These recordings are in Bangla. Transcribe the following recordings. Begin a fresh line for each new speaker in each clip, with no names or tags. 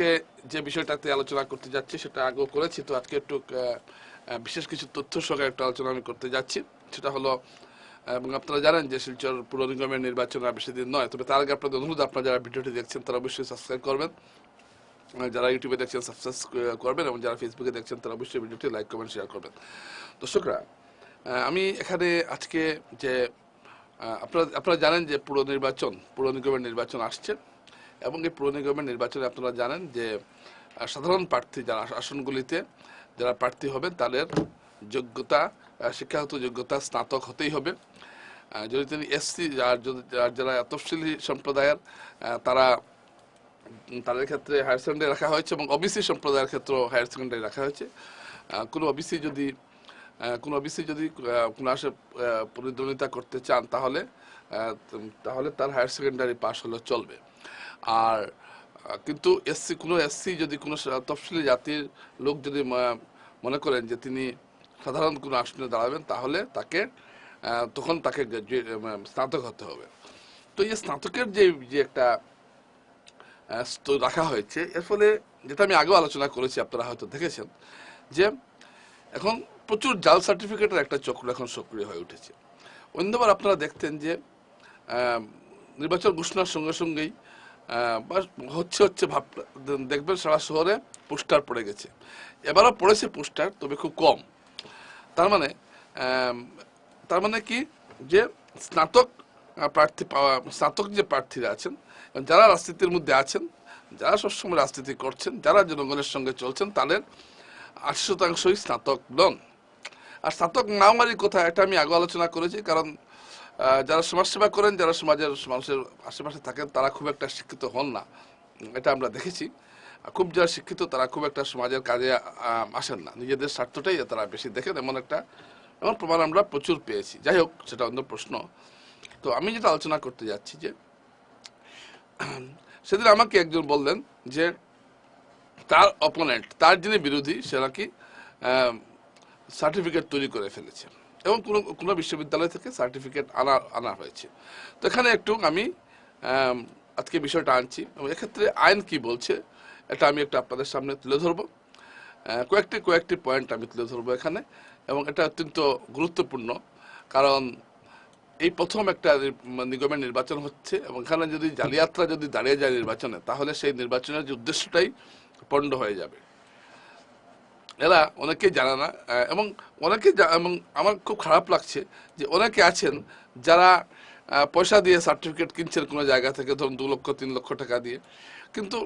আজকে যে বিষয়টাতে আলোচনা করতে যাচ্ছি, সেটা আগেও করেছি। তো আজকে একটু বিশেষ কিছু তথ্য সঙ্গে একটা আলোচনা আমি করতে যাচ্ছি। সেটা হলো এবং আপনারা জানেন যে শিলচর পুর নিগমের নির্বাচন আর বেশি দিন নয়, তবে তার আগে আপনাদের অনুরোধ, আপনারা যারা ভিডিওটি দেখছেন, তারা অবশ্যই সাবস্ক্রাইব করবেন। যারা ইউটিউবে দেখছেন সাবস্ক্রাইব করবেন, এবং যারা ফেসবুকে দেখছেন, তারা অবশ্যই ভিডিওটি লাইক, কমেন্ট শেয়ার করবেন। দর্শকরা আমি এখানে আজকে যে আপনারা আপনারা জানেন যে পুর নির্বাচন, পুর নিগমের নির্বাচন আসছে। এবং এই পুর নিগমের নির্বাচনে আপনারা জানেন যে সাধারণ প্রার্থী যারা আসনগুলিতে যারা প্রার্থী হবেন, তাদের যোগ্যতা শিক্ষাগত যোগ্যতা স্নাতক হতেই হবে। যদি তিনি এসসি আর যদি যারা তফসিলি সম্প্রদায়ের তারা তাদের ক্ষেত্রে হায়ার সেকেন্ডারি রাখা হয়েছে এবং ওবিসি সম্প্রদায়ের ক্ষেত্রেও হায়ার সেকেন্ডারি রাখা হয়েছে। কোনো ওবিসি যদি কোনো ওবিসি যদি কোনো আসে প্রতিদ্বন্দ্বিতা করতে চান, তাহলে তাহলে তার হায়ার সেকেন্ডারি পাস হলে চলবে। আর কিন্তু এসসি কোনো এসসি যদি কোনো তফসিলি জাতির লোক যদি মনে করেন যে তিনি সাধারণ কোনো আসনে দাঁড়াবেন, তাহলে তাকে তখন তাকে স্নাতক হতে হবে। তো এই স্নাতকের যে যে একটা রাখা হয়েছে, এর ফলে যেটা আমি আগেও আলোচনা করেছি, আপনারা হয়তো দেখেছেন, যে এখন প্রচুর জাল সার্টিফিকেটের একটা চক্র এখন সক্রিয় হয়ে উঠেছে। অন্যবার আপনারা দেখতেন যে নির্বাচন ঘোষণার সঙ্গে সঙ্গেই হচ্ছে হচ্ছে ভাব, দেখবেন সারা শহরে পোস্টার পড়ে গেছে। এবারও পড়েছে পোস্টার, তবে খুব কম। তার মানে তার মানে কি যে স্নাতক প্রার্থী পাওয়া, স্নাতক যে প্রার্থীরা আছেন, যারা রাজনীতির মধ্যে আছেন, যারা সবসময় রাজনীতি করছেন, যারা জনগণের সঙ্গে চলছেন, তাদের আশি শতাংশই স্নাতক নন। আর স্নাতক নামারি কথা, এটা আমি আগে আলোচনা করেছি, কারণ যারা সমাজসেবা করেন, যারা সমাজের মানুষের আশেপাশে থাকেন, তারা খুব একটা শিক্ষিত হন না। এটা আমরা দেখেছি। খুব যারা শিক্ষিত, তারা খুব একটা সমাজের কাজে আসেন না। নিজেদের স্বার্থটাই তারা বেশি দেখেন, এমন একটা, এমন প্রমাণ আমরা প্রচুর পেয়েছি। যাই হোক, সেটা অন্য প্রশ্ন। তো আমি যেটা আলোচনা করতে যাচ্ছি যে, সেদিন আমাকে একজন বললেন যে, তার অপোনেন্ট তার যিনি বিরোধী সে নাকি সার্টিফিকেট তৈরি করে ফেলেছে এবং কোনো কোনো বিশ্ববিদ্যালয় থেকে সার্টিফিকেট আনা আনা হয়েছে। তো এখানে একটু আমি আজকে বিষয়টা আনছি। এবং এক্ষেত্রে আইন কি বলছে, এটা আমি একটু আপনাদের সামনে তুলে ধরবো। কয়েকটি কয়েকটি পয়েন্ট আমি তুলে ধরবো এখানে। এবং এটা অত্যন্ত গুরুত্বপূর্ণ, কারণ এই প্রথম একটা নিগমের নির্বাচন হচ্ছে। এবং এখানে যদি জালিয়াতরা যদি দাঁড়িয়ে যায় নির্বাচনে, তাহলে সেই নির্বাচনের যে উদ্দেশ্যটাই পণ্ড হয়ে যাবে। এরা অনেকেই জানে না এবং অনেকে এবং আমার খুব খারাপ লাগছে যে অনেকে আছেন যারা পয়সা দিয়ে সার্টিফিকেট কিনছেন কোনো জায়গা থেকে, ধরুন দু লক্ষ, তিন লক্ষ টাকা দিয়ে। কিন্তু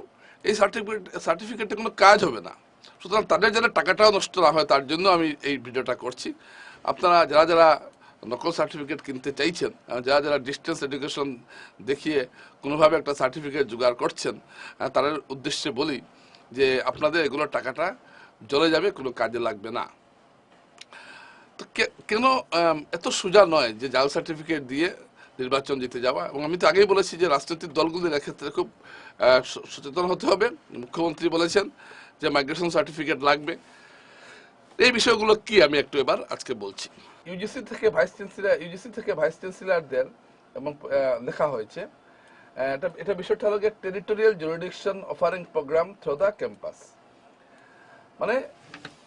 এই সার্টিফিকেট সার্টিফিকেটে কোনো কাজ হবে না। সুতরাং তাদের যেন টাকাটাও নষ্ট না হয়, তার জন্য আমি এই ভিডিওটা করছি। আপনারা যারা যারা নকল সার্টিফিকেট কিনতে চাইছেন যারা যারা ডিস্টেন্স এডুকেশন দেখিয়ে কোনোভাবে একটা সার্টিফিকেট জোগাড় করছেন তাদের উদ্দেশ্যে বলি যে আপনাদের এগুলোর টাকাটা জলে যাবে, কোনো কাজে লাগবে না। তো কেন এত সোজা নয় যে জাল সার্টিফিকেট দিয়ে নির্বাচন জিতে যাওয়া? এবং আমি তো আগেই বলেছি যে রাজনৈতিক দলগুলির এক্ষেত্রে খুব সচেতন হতে হবে। মুখ্যমন্ত্রী বলেছেন যে মাইগ্রেশন সার্টিফিকেট লাগবে। এই বিষয়গুলো কি আমি একটু এবার আজকে বলছি। ইউজিসি থেকে ভাইস চ্যান্সেলার ইউজিসি থেকে ভাইস চ্যান্সেলারদের এবং লেখা হয়েছে এটা এটা বিষয়টা হলো territorial jurisdiction offering programme through the campus মানে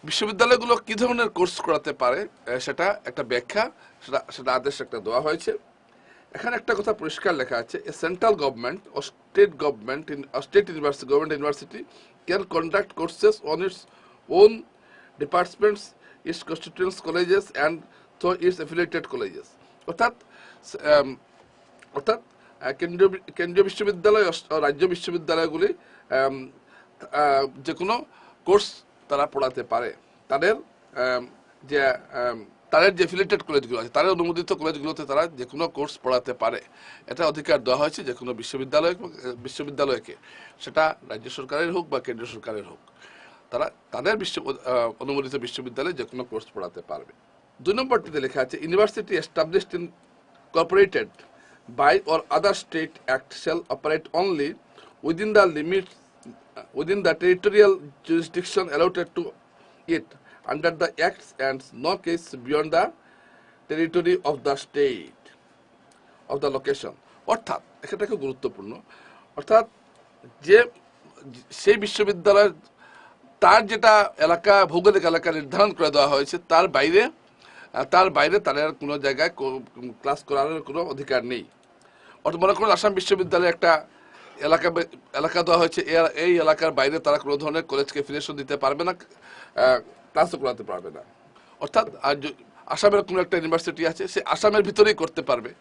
বিশ্ববিদ্যালয়গুলো কি ধরনের কোর্স করাতে পারে সেটা একটা ব্যাখ্যা, সেটা সেটা আদেশ একটা দেওয়া হয়েছে। এখানে একটা কথা পরিষ্কার লেখা আছে a central government or state government state university government university can conduct courses on its own departments its constituents colleges and through its affiliated colleges অর্থাৎ অর্থাৎ কেন্দ্রীয় কেন্দ্রীয় বিশ্ববিদ্যালয় ও রাজ্য বিশ্ববিদ্যালয়গুলি যে কোনো কোর্স তারা পড়াতে পারে। তাদের যে তাদের যে অ্যাফিলিয়েটেড কলেজগুলো আছে, তাদের অনুমোদিত কলেজগুলোতে তারা যে কোনো কোর্স পড়াতে পারে। এটা অধিকার দেওয়া হয়েছে যে কোনো বিশ্ববিদ্যালয়, বিশ্ববিদ্যালয়কে, সেটা রাজ্য সরকারের হোক বা কেন্দ্র সরকারের হোক, তারা তাদের বিশ্ব অনুমোদিত বিশ্ববিদ্যালয়ে যে কোনো কোর্স পড়াতে পারবে। দুই নম্বরটিতে লেখা আছে university established in cooperated by or other state act shall operate only within the limits within the territorial jurisdiction allotted to it under the acts and no case beyond the territory of the state, of the location. অর্থাৎ এটা খুব গুরুত্বপূর্ণ। অর্থাৎ যে, সেই বিশ্ববিদ্যালয়ের তার যেটা এলাকা, ভৌগোলিক এলাকা নির্ধারণ করে দেওয়া হয়েছে, তার বাইরে তার বাইরে তাদের কোনো জায়গায় ক্লাস করার কোনো অধিকার নেই। অর্থাৎ মনে করুন, আসাম বিশ্ববিদ্যালয়ে একটা এলাকা এলাকা দেওয়া হয়েছে এই এলাকার বাইরে তারা কোনো ধরনের কলেজকে ফিনেশন দিতে পারবে না ক্লাসও করাতে পারবে না। অর্থাৎ আসামের কোনো একটা ইউনিভার্সিটি আছে সে আসামের ভিতরেই করতে পারবে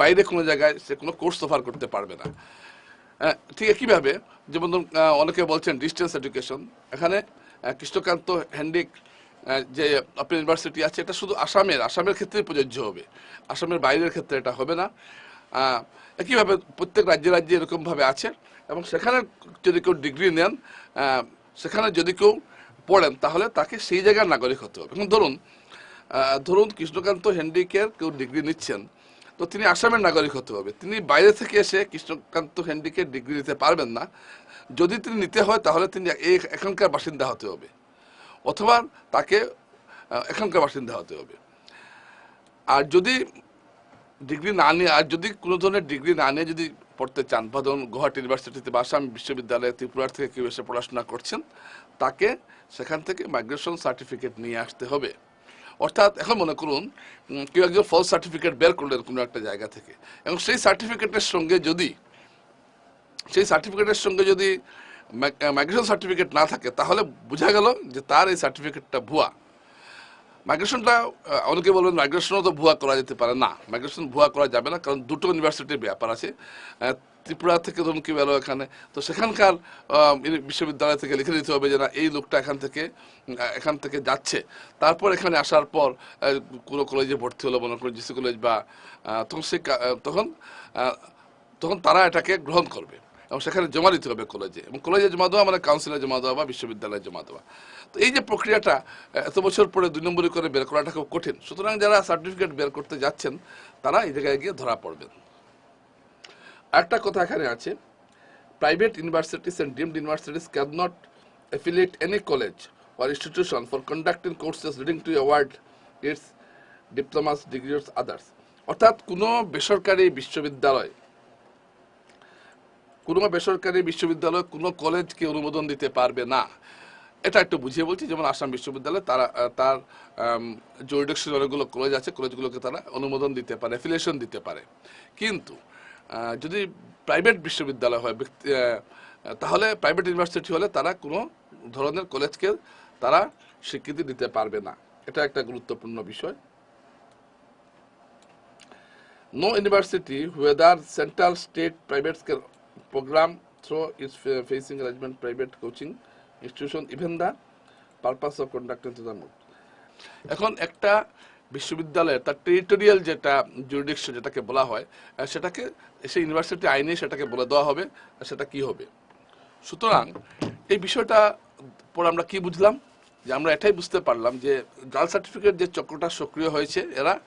বাইরে কোনো জায়গায় সে কোনো কোর্স অফার করতে পারবে না। ঠিক একইভাবে যেমন ধরুন, অনেকে বলছেন ডিস্টেন্স এডুকেশন এখানে কৃষ্ণকান্ত হ্যান্ডিক যে আপনার ইউনিভার্সিটি আছে এটা শুধু আসামের আসামের ক্ষেত্রে প্রযোজ্য হবে আসামের বাইরের ক্ষেত্রে এটা হবে না। একইভাবে প্রত্যেক রাজ্যে রাজ্যে এরকমভাবে আছে। এবং সেখানে যদি কেউ ডিগ্রি নেন সেখানে যদি কেউ পড়েন, তাহলে তাকে সেই জায়গার নাগরিক হতে হবে। এখন ধরুন ধরুন কৃষ্ণকান্ত হ্যান্ডিকের কেউ ডিগ্রি নিচ্ছেন, তো তিনি আসামের নাগরিক হতে হবে। তিনি বাইরে থেকে এসে কৃষ্ণকান্ত হ্যান্ডিকে ডিগ্রি নিতে পারবেন না। যদি তিনি নিতে হয়, তাহলে তিনি এখানকার বাসিন্দা হতে হবে। অথবা তাকে এখানকার বাসিন্দা হতে হবে। আর যদি ডিগ্রি না নিয়ে, আর যদি কোনো ধরনের ডিগ্রি না নিয়ে যদি পড়তে চান, বা ধরুন গুয়াহাটি ইউনিভার্সিটিতে বা আসাম বিশ্ববিদ্যালয়ে ত্রিপুরার থেকে কেউ এসে পড়াশোনা করছেন, তাকে সেখান থেকে মাইগ্রেশন সার্টিফিকেট নিয়ে আসতে হবে। অর্থাৎ এখন মনে করুন কেউ একজন ফলস সার্টিফিকেট বের করলেন কোনো একটা জায়গা থেকে, এবং সেই সার্টিফিকেটের সঙ্গে যদি, সেই সার্টিফিকেটের সঙ্গে যদি মাইগ্রেশন সার্টিফিকেট না থাকে, তাহলে বোঝা গেল যে তার এই সার্টিফিকেটটা ভুয়া। মাইগ্রেশনটা অনেকে বলবেন মাইগ্রেশনও তো ভুয়া করা যেতে পারে। না, মাইগ্রেশন ভুয়া করা যাবে না, কারণ দুটো ইউনিভার্সিটির ব্যাপার আছে। ত্রিপুরা থেকে ধরুন কি এলো এখানে, তো সেখানকার বিশ্ববিদ্যালয় থেকে লিখে দিতে হবে যে না, এই লোকটা এখান থেকে এখান থেকে যাচ্ছে। তারপর এখানে আসার পর কোনো কলেজে ভর্তি হলো, মনে করুন জিসি কলেজ বা তখন সে তখন তখন তারা এটাকে গ্রহণ করবে। এবং সেখানে জমা দিতে হবে কলেজে। এবং কলেজে জমা দেওয়া মানে কাউন্সিলে জমা দেওয়া বা বিশ্ববিদ্যালয়ে জমা দেওয়া। তো এই যে প্রক্রিয়াটা এত বছর পরে দুই নম্বরই করে বের করাটা খুব কঠিন। সুতরাং যারা সার্টিফিকেট বের করতে যাচ্ছেন তারা এই জায়গায় গিয়ে ধরা পড়বেন। একটা কথা এখানে আছে private universities and deemed universities cannot affiliate any college or institution for conducting courses leading to award its diplomas, degrees, others. অর্থাৎ কোনো বেসরকারি বিশ্ববিদ্যালয় কোনো বেসরকারি বিশ্ববিদ্যালয় কোনো কলেজকে অনুমোদন দিতে পারবে না। এটা একটু বুঝিয়ে বলছি যেমন আসাম বিশ্ববিদ্যালয় তারা তার জুরিডিকশন অনেকগুলো কলেজ আছে কলেজগুলোকে তারা অনুমোদন দিতে পারে অ্যাফিলিয়েশন দিতে পারে। কিন্তু যদি প্রাইভেট বিশ্ববিদ্যালয় হয় তাহলে প্রাইভেট ইউনিভার্সিটি হলে তারা কোনো ধরনের কলেজকে তারা স্বীকৃতি দিতে পারবে না। এটা একটা গুরুত্বপূর্ণ বিষয়। No university, central, state, private scale program through its fa- facing arrangement, private coaching institution, even the purpose of conducting to. এখন একটা বিশ্ববিদ্যালয়ের তার টেরিটোরিয়াল যেটা জুরিডিকশন যেটাকে বলা হয় সেটাকে সেই ইউনিভার্সিটি আইনে সেটাকে বলে দেওয়া হবে সেটা কি হবে? সুতরাং এই বিষয়টা পরে আমরা কি বুঝলাম? যে আমরা এটাই বুঝতে পারলাম যে জাল সার্টিফিকেট যে চক্রটা সক্রিয় হয়েছে এরা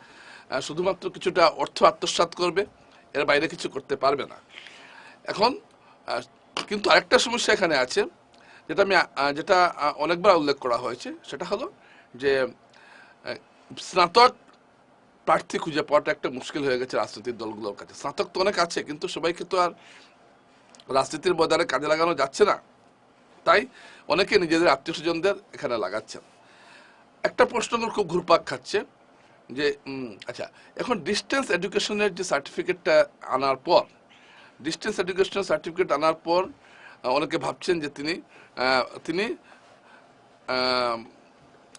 শুধুমাত্র কিছুটা অর্থ আত্মসাৎ করবে এর বাইরে কিছু করতে পারবে না। এখন কিন্তু আরেকটা সমস্যা এখানে আছে, যেটা আমি যেটা অনেকবার উল্লেখ করা হয়েছে, সেটা হলো যে স্নাতক প্রার্থী খুঁজে পাওয়াটা একটা মুশকিল হয়ে গেছে রাজনৈতিক দলগুলোর কাছে। স্নাতক তো অনেক আছে, কিন্তু সবাইকে তো আর রাজনীতির ময়দানে কাজে লাগানো যাচ্ছে না। তাই অনেকে নিজেদের আত্মীয় স্বজনদের এখানে লাগাচ্ছেন। একটা প্রশ্ন খুব ঘুরপাক খাচ্ছে, যে আচ্ছা এখন ডিস্টেন্স এডুকেশনের যে সার্টিফিকেটটা আনার পর ডিস্টেন্স এডুকেশনের সার্টিফিকেট আনার পর অনেকে ভাবছেন যে তিনি তিনি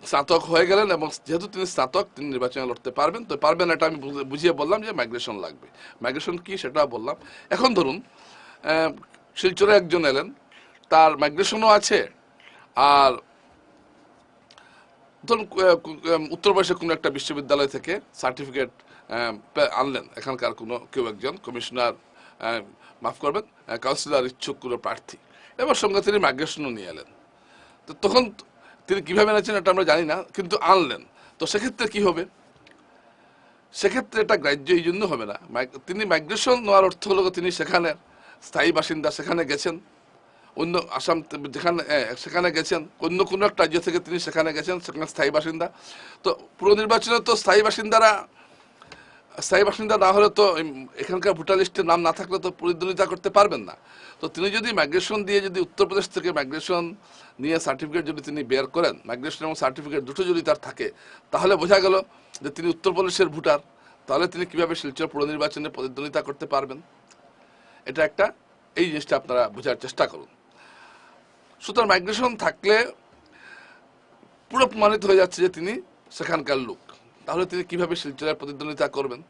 স্নাতক হয়ে গেলেন এবং যেহেতু তিনি স্নাতক তিনি নির্বাচনে লড়তে পারবেন। তো পারবেন এটা আমি বুঝিয়ে বললাম যে মাইগ্রেশন লাগবে। মাইগ্রেশন কি সেটা বললাম। এখন ধরুন শিলচরে একজন এলেন তার মাইগ্রেশনও আছে আর ধরুন আহ, কু- কোনো একটা বিশ্ববিদ্যালয় থেকে সার্টিফিকেট আনলেন। এখানকার কোনো কেউ একজন কমিশনার মাফ করবেন কাউন্সিলর ইচ্ছুক কোনো প্রার্থী। এবার সঙ্গে তিনি মাইগ্রেশনও নিয়ে এলেন। তো তখন তিনি কীভাবে এনেছেন এটা আমরা জানি না, কিন্তু আনলেন। তো সেক্ষেত্রে কি হবে? সেক্ষেত্রে এটা গ্রাহ্য এই জন্য হবে না। তিনি মাইগ্রেশন নেওয়ার অর্থ হলো তিনি সেখানে স্থায়ী বাসিন্দা, সেখানে গেছেন। অন্য আসাম যেখানে সেখানে গেছেন। অন্য কোনো একটা রাজ্য থেকে তিনি সেখানে গেছেন, সেখানে স্থায়ী বাসিন্দা। তো পুরো নির্বাচনে তো স্থায়ী বাসিন্দারা স্থায়ী বাসিন্দা না হলে তো এখানকার ভোটার লিস্টে নাম না থাকলে তো প্রতিদ্বন্দ্বিতা করতে পারবেন না। তো তিনি যদি মাইগ্রেশন দিয়ে যদি উত্তরপ্রদেশ থেকে মাইগ্রেশন নিয়ে সার্টিফিকেট যদি তিনি বের করেন মাইগ্রেশন এবং সার্টিফিকেট দুটো যদি তার থাকে, তাহলে বোঝা গেল যে তিনি উত্তরপ্রদেশের ভোটার। তাহলে তিনি কীভাবে শিলচর পুর নির্বাচনে প্রতিদ্বন্দ্বিতা করতে পারবেন? এটা একটা, এই জিনিসটা আপনারা বোঝার চেষ্টা করুন। সুতরাং মাইগ্রেশন থাকলে পুরো প্রমাণিত হয়ে যাচ্ছে যে তিনি সেখানকার লোক। তাহলে তিনি কীভাবে শিলচরের প্রতিদ্বন্দ্বিতা করবেন?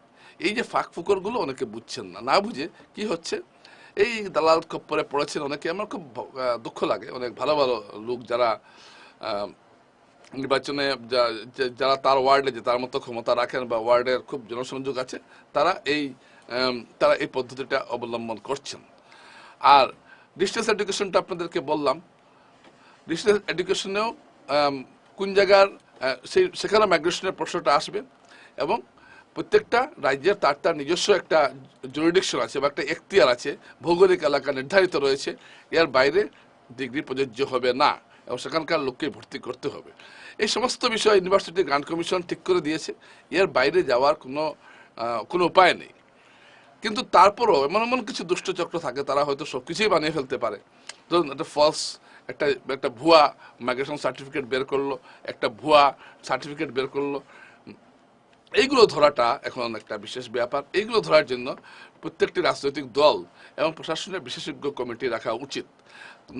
এই যে ফাঁক ফুকরগুলো অনেকে বুঝছেন না। না বুঝে কি হচ্ছে? এই দালাল খপ্পরে পড়েছেন অনেকে। আমার খুব দুঃখ লাগে। অনেক ভালো ভালো লোক যারা নির্বাচনে যারা তার ওয়ার্ডে যে তার মতো ক্ষমতা রাখেন বা ওয়ার্ডের খুব জনসংযোগ আছে, তারা এই তারা এই পদ্ধতিটা অবলম্বন করছেন। আর ডিস্টেন্স এডুকেশনটা আপনাদেরকে বললাম। ডিস্টেন্স এডুকেশনেও কোন জায়গার সেই, সেখানে মাইগ্রেশনের প্রশ্নটা আসবে এবং প্রত্যেকটা রাজ্যের তার তার নিজস্ব একটা জুরিডিকশন আছে বা একটা এখতিয়ার আছে, ভৌগোলিক এলাকা নির্ধারিত রয়েছে, এর বাইরে ডিগ্রি প্রযোজ্য হবে না এবং সেখানকার লোককে ভর্তি করতে হবে। এই সমস্ত বিষয় ইউনিভার্সিটি গ্রান্ট কমিশন ঠিক করে দিয়েছে, এর বাইরে যাওয়ার কোনো কোনো উপায় নেই। কিন্তু তারপরও এমন এমন কিছু দুষ্টচক্র থাকে, তারা হয়তো সব কিছুই বানিয়ে ফেলতে পারে। ধরুন, একটা ফলস একটা একটা ভুয়া মাইগ্রেশন সার্টিফিকেট বের করল, একটা ভুয়া সার্টিফিকেট বের করল। এইগুলো ধরাটা এখন একটা বিশেষ ব্যাপার। এইগুলো ধরার জন্য প্রত্যেকটি রাজনৈতিক দল এবং প্রশাসনের বিশেষজ্ঞ কমিটি রাখা উচিত।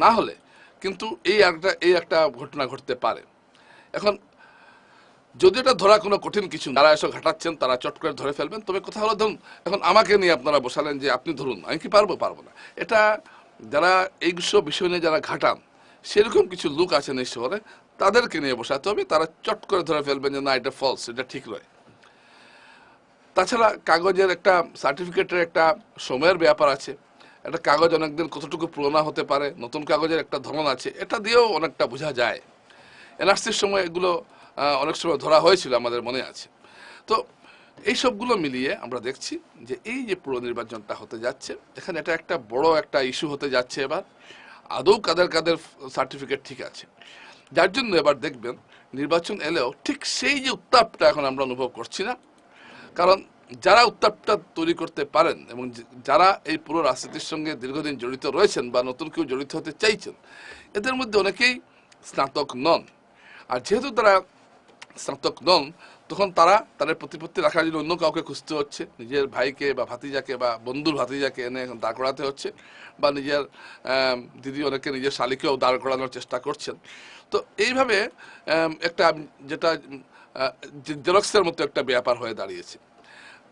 না হলে কিন্তু এই একটা এই একটা ঘটনা ঘটতে পারে। এখন, যদি এটা ধরা কোনো কঠিন কিছু, যারা এসব ঘাটাচ্ছেন তারা চট করে ধরে ফেলবেন। তবে কথা হলো, ধরুন, এখন আমাকে নিয়ে আপনারা বসালেন যে, আপনি ধরুন, আমি কি পারব? পারব না। এটা যারা এই সব বিষয় নিয়ে যারা ঘাটান সেরকম কিছু লোক আছেন এই শহরে, তাদেরকে নিয়ে বসাতে হবে, তারা চট করে ধরে ফেলবেন যে না, এটা ফলস এটা ঠিক নয়। তাছাড়া কাগজের একটা সার্টিফিকেটের একটা সময়ের ব্যাপার আছে। একটা কাগজ অনেকদিন কতটুকু পুরোনো হতে পারে, নতুন কাগজের একটা ধরন আছে, এটা দিয়েও অনেকটা বোঝা যায়। এনআরসির সময় এগুলো অনেক সময় ধরা হয়েছিল, আমাদের মনে আছে। তো এই সবগুলো মিলিয়ে আমরা দেখছি যে এই যে পুরো নির্বাচনটা হতে যাচ্ছে, এখানে এটা একটা বড় একটা ইস্যু হতে যাচ্ছে এবার। আদৌ কাদের কাদের সার্টিফিকেট ঠিক আছে। যার জন্য এবার দেখবেন, নির্বাচন এলেও ঠিক সেই যে উত্তাপটা এখন আমরা অনুভব করছি না। কারণ যারা উত্তাপটা তৈরি করতে পারেন এবং যারা এই পুরো রাজনীতির সঙ্গে দীর্ঘদিন জড়িত রয়েছেন বা নতুন কেউ জড়িত হতে চাইছেন, এদের মধ্যে অনেকেই স্নাতক নন। আর যেহেতু তারা স্নাতক নন তখন তারা তাদের প্রতিপত্তি রাখার জন্য অন্য কাউকে খুঁজতে হচ্ছে। নিজের ভাইকে বা ভাতিজাকে বা বন্ধুর ভাতিজাকে এনে এখন দাঁড় করাতে হচ্ছে বা নিজের দিদি অনেকে নিজের শালিকেও দাঁড় করানোর চেষ্টা করছেন। তো এইভাবে একটা যেটা জেরক্সের মতো একটা ব্যাপার হয়ে দাঁড়িয়েছে।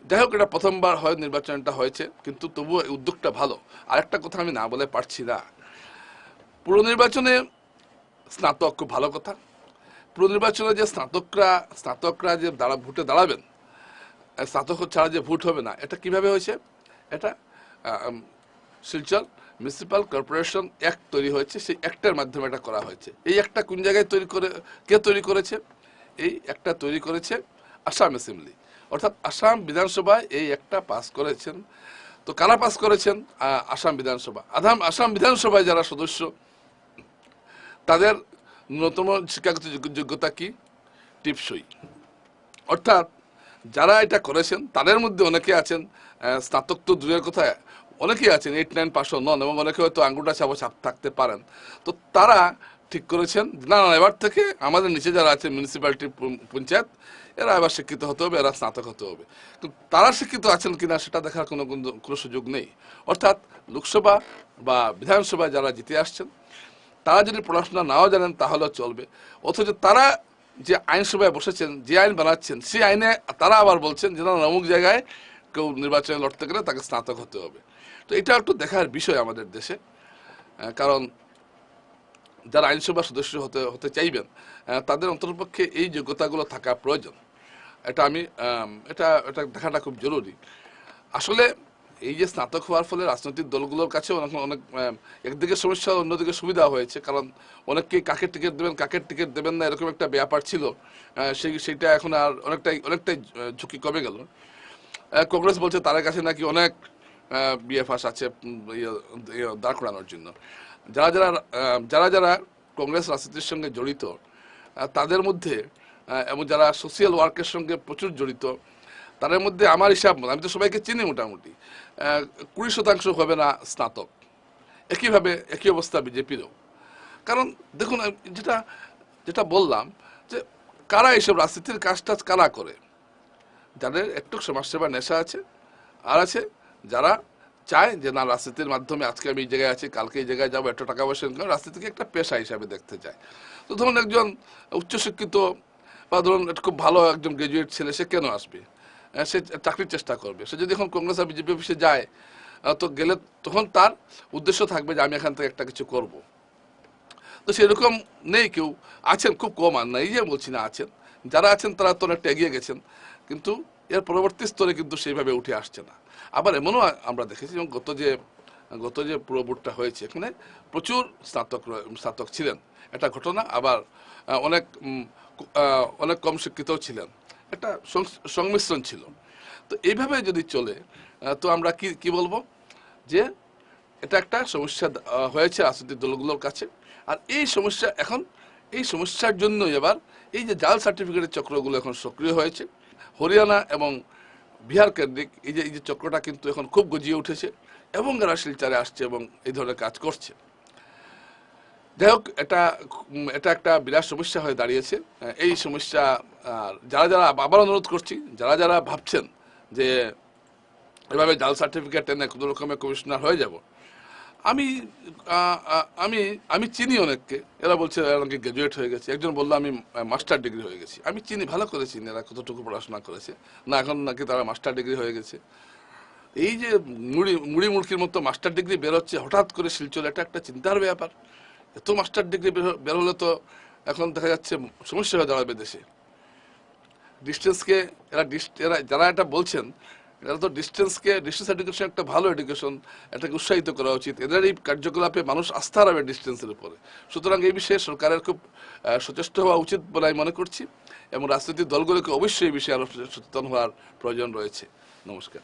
যাই হোক, এটা প্রথমবার হয়, নির্বাচনটা হয়েছে, কিন্তু তবুও উদ্যোগটা ভালো। আরেকটা কথা আমি না বলে পারছি না। পুরো নির্বাচনে স্নাতক খুব ভালো কথা। পুরো নির্বাচনে যে স্নাতকরা স্নাতকরা যে দাঁড়া, ভোটে দাঁড়াবেন স্নাতক ছাড়া যে ভোট হবে না, এটা কীভাবে হয়েছে? এটা শিলচর মিউনিসিপাল কর্পোরেশন অ্যাক্ট তৈরি হয়েছে, সেই অ্যাক্টের মাধ্যমে এটা করা হয়েছে। এই একটা কোন জায়গায় তৈরি করে, কে তৈরি করেছে? এই একটা তৈরি করেছে আসাম অ্যাসেম্বলি। অর্থাৎ আসাম বিধানসভায় এই একটা পাস করেছেন। তো কারা পাস করেছেন? আসাম বিধানসভা। আধাম, আসাম বিধানসভায় যারা সদস্য, তাদের ন্যূনতম শিক্ষাগত যোগ্যতা কি? টিপসই। অর্থাৎ, যারা এটা করেছেন, তাদের মধ্যে অনেকে আছেন স্নাতক তো দূরের কথা, অনেকেই আছেন এইট নাইন পাশও নন, এবং অনেকে হয়তো আঙ্গুটা ছাপা ছাপ থাকতে পারেন। তো তারা ঠিক করেছেন, না না, এবার থেকে আমাদের নিচে যারা আছে মিউনিসিপ্যালিটি পঞ্চায়েত, এরা এবার শিক্ষিত হতে হবে, এরা স্নাতক হতে হবে। তো তারা শিক্ষিত আছেন কিনা, সেটা দেখার কোনো- কোনো সুযোগ নেই। অর্থাৎ, লোকসভা বা বিধানসভায় যারা জিতে আসছেন তারা যদি পড়াশোনা নাও জানেন তাহলেও চলবে। অথচ তারা যে আইনসভায় বসেছেন, যে আইন বানাচ্ছেন সেই আইনে তারা আবার বলছেন যে না অমুক জায়গায় কেউ নির্বাচনে লড়তে গেলে তাকে স্নাতক হতে হবে। তো এটা একটু দেখার বিষয় আমাদের দেশে কারণ যারা আইনসভা সদস্য হতে হতে চাইবেন তাদের অন্তরপক্ষে এই যোগ্যতাগুলো থাকা প্রয়োজন। এটা আমি, এটা এটা দেখাটা খুব জরুরি। আসলে এই যে স্নাতক হওয়ার ফলে রাজনৈতিক দলগুলোর কাছে অনেক অনেক একদিকে সমস্যা অন্যদিকে সুবিধা হয়েছে। কারণ অনেককে কাকের টিকিট দেবেন কাকের টিকিট দেবেন না এরকম একটা ব্যাপার ছিল। সেই সেইটা এখন আর অনেকটাই অনেকটাই ঝুঁকি কমে গেল। কংগ্রেস বলছে তার কাছে নাকি অনেক বিএফআস আছে ইয়ে, ইয়ে, দাঁড় করানোর জন্য। যারা যারা যারা যারা কংগ্রেস রাজনীতির সঙ্গে জড়িত তাদের মধ্যে এবং যারা সোশিয়াল ওয়ার্কের সঙ্গে প্রচুর জড়িত তার মধ্যে আমার হিসাব মতো, আমি তো সবাইকে চিনি মোটামুটি কুড়ি শতাংশ হবে না স্নাতক। একইভাবে, একই অবস্থা বিজেপিরও। কারণ দেখুন যেটা যেটা বললাম যে কারা এইসব রাজনীতির কাজ টাজ কারা করে? যাদের একটু সমাজসেবা নেশা আছে, আর আছে যারা চায় যে, না, রাজনীতির মাধ্যমে আজকে আমি এই জায়গায় আছি, কালকে এই জায়গায় যাব এত টাকা পয়সা ইনকাম রাজনীতিকে একটা পেশা হিসাবে দেখতে চায়। তো ধরুন একজন উচ্চশিক্ষিত বা ধরুন খুব ভালো একজন গ্রাজুয়েট ছেলে, সে কেন আসবে? সে চাকরির চেষ্টা করবে। সে যদি এখন কংগ্রেস আর বিজেপি অফিসে যায় তো গেলে তখন তার উদ্দেশ্য থাকবে যে আমি এখান থেকে একটা কিছু করব। তো সেরকম নেই কেউ, আছেন খুব কম, আর নাই যে বলছি না আছেন। যারা আছেন তারা তো অনেকটা এগিয়ে গেছেন, কিন্তু এর পরবর্তী স্তরে কিন্তু সেইভাবে উঠে আসছে না। আবার এমনও আমরা দেখেছি যেমন গত যে গত যে পুরো বোর্ডটা হয়েছে, এখানে প্রচুর স্নাতক স্নাতক ছিলেন। এটা ঘটনা, আবার অনেক অনেক কম শিক্ষিতও ছিলেন। একটা সংমিশ্রণ ছিল। তো এইভাবে যদি চলে তো আমরা কি কি বলব? যে এটা একটা সমস্যা হয়েছে রাজনৈতিক দলগুলোর কাছে। আর এই সমস্যা এখন, এই সমস্যার জন্য এবার এই যে জাল সার্টিফিকেটের চক্রগুলো এখন সক্রিয় হয়েছে। হরিয়ানা এবং বিহার কেন্দ্রিক এই যে এই যে চক্রটা কিন্তু এখন খুব গজিয়ে উঠেছে এবং এরা শিলচারে আসছে এবং এই ধরনের কাজ করছে। যাই হোক এটা এটা একটা বিরাট সমস্যা হয়ে দাঁড়িয়েছে। এই সমস্যা যারা যারা আবার অনুরোধ করছি, যারা যারা ভাবছেন যে এভাবে জাল সার্টিফিকেট এনে কোনো রকমের কমিশনার হয়ে যাব, আমি আমি আমি চিনি অনেককে। এরা বলছে, এরা নাকি গ্রাজুয়েট হয়ে গেছে। একজন বলল, আমি মাস্টার ডিগ্রি হয়ে গেছি। আমি চিনি, ভালো করে চিনি এরা কতটুকু পড়াশোনা করেছে। না, এখন নাকি তারা মাস্টার ডিগ্রি হয়ে গেছে। এই যে মুড়ি মুড়ি মুড়কির মতো মাস্টার ডিগ্রি বেরোচ্ছে, হঠাৎ করে শিলচর, এটা একটা চিন্তার ব্যাপার। এত মাস্টার ডিগ্রি বের হলে তো এখন দেখা যাচ্ছে সমস্যা হয়ে দাঁড়াবে দেশে। ডিস্টেন্সকে এরা এরা যারা এটা বলছেন, এরা তো ডিস্টেন্সকে ডিস্টেন্স এডুকেশন একটা ভালো এডুকেশন এটাকে উৎসাহিত করা উচিত। এদের এই কার্যকলাপে মানুষ আস্থা হারাবে ডিস্টেন্সের উপরে। সুতরাং এই বিষয়ে সরকারের খুব সচেষ্ট হওয়া উচিত বলে আমি মনে করছি এবং রাজনৈতিক দলগুলোকে অবশ্যই এই বিষয়ে আরও সচেতন হওয়ার প্রয়োজন রয়েছে। নমস্কার।